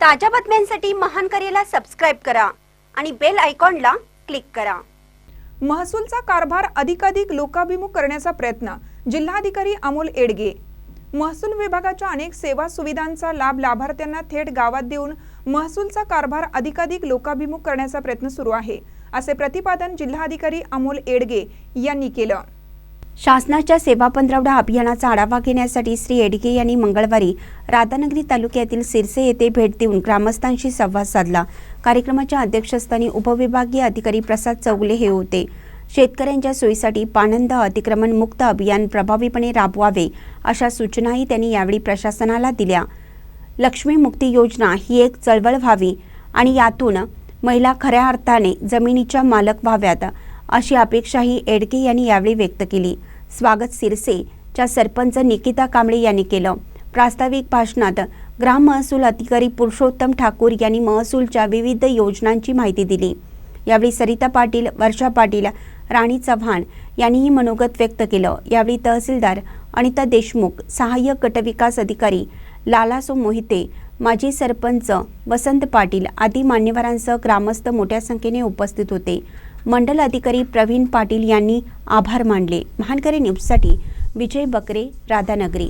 ताज्या बातम्यांसाठी महान करेला सबस्क्राईब करा आणि बेल आयकॉनला क्लिक करा. महसूलचा कारभार अधिकाधिक लोकाभिमुख करण्याचा प्रयत्न जिल्हाधिकारी अमोल एडगे. महसूल विभागाच्या अनेक सेवा सुविधांचा लाभ लाभार्थ्यांना थेट गावात देऊन महसूलचा कारभार अधिकाधिक लोकाभिमुख करण्याचा प्रयत्न सुरू आहे असे प्रतिपादन जिल्हाधिकारी अमोल एडगे यांनी केलं. शासनाच्या सेवा पंधरवडा अभियानाचा आढावा घेण्यासाठी श्री एडगे यांनी मंगळवारी राधानगरी तालुक्यातील सिरसे येथे भेट देऊन ग्रामस्थांशी संवाद साधला. कार्यक्रमाच्या अध्यक्षस्थानी उपविभागीय अधिकारी प्रसाद चौगले हे होते. शेतकऱ्यांच्या सोयीसाठी पानंद अतिक्रमण मुक्त अभियान प्रभावीपणे राबवावे अशा सूचनाही त्यांनी यावेळी प्रशासनाला दिल्या. लक्ष्मी मुक्ती योजना ही एक चळवळ व्हावी आणि यातून महिला खऱ्या अर्थाने जमिनीच्या मालक व्हाव्यात अशी अपेक्षाही एडके यांनी यावेळी व्यक्त केली. स्वागत सिरसेच्या सरपंच निकिता कांबळे यांनी केलं. प्रास्ताविक भाषणात ग्राम महसूल अधिकारी पुरुषोत्तम ठाकूर यांनी महसूलच्या विविध योजनांची माहिती दिली. यावेळी सरिता पाटील वर्षा पाटील राणी चव्हाण यांनीही मनोगत व्यक्त केलं. यावेळी तहसीलदार अनिता देशमुख सहाय्यक गटविकास अधिकारी लालासो मोहिते माजी सरपंच वसंत पाटील आदी मान्यवरांसह ग्रामस्थ मोठ्या संख्येने उपस्थित होते. मंडल अधिकारी प्रवीण पाटील यांनी आभार मानले. महानकरी न्यूजसाठी विजय बकरे राधानगरी.